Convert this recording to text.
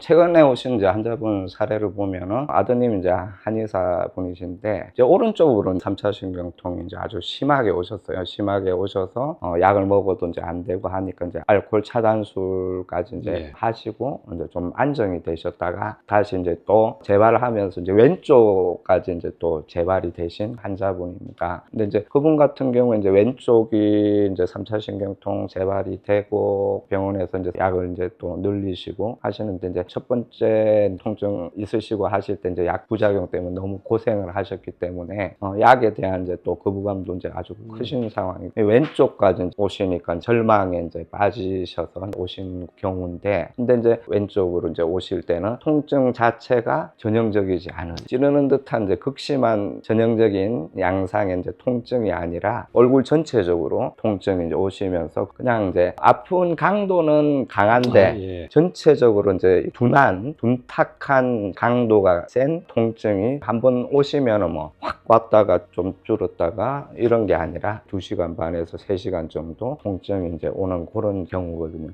최근에 오신 이제 환자분 사례를 보면은 아드님 이제 한의사 분이신데 이제 오른쪽으로는 3차 신경통이 이제 아주 심하게 오셨어요. 심하게 오셔서 어, 약을 먹어도 이제 안 되고 하니까 이제 알코올 차단술까지 이제 예. 하시고 이제 좀 안정이 되셨다가 다시 이제 또 재발을 하면서 이제 왼쪽까지 이제 또 재발이 되신 환자분입니다. 근데 이제 그분 같은 경우에 이제 왼쪽이 이제 3차 신경통 재발이 되고 병원에서 이제 약을 이제 또 늘리시고 하시는데 이제 첫 번째 통증 있으시고 하실 때 이제 약 부작용 때문에 너무 고생을 하셨기 때문에 어, 약에 대한 이제 또 거부감도 이제 아주 크신 상황이 왼쪽까지 오시니까 절망에 이제 빠지셔서 오신 경우인데 근데 이제 왼쪽으로 이제 오실 때는 통증 자체가 전형적이지 않은 찌르는 듯한 이제 극심한 전형적인 양상의 이제 통증이 아니라 얼굴 전체적으로 통증이 이제 오시면서 그냥 이제 아픈 강도는 강한데 아, 예. 전체적으로 이제 둔한, 둔탁한 강도가 센 통증이 한 번 오시면은 뭐확 왔다가 좀 줄었다가 이런 게 아니라 2시간 반에서 3시간 정도 통증이 이제 오는 그런 경우거든요.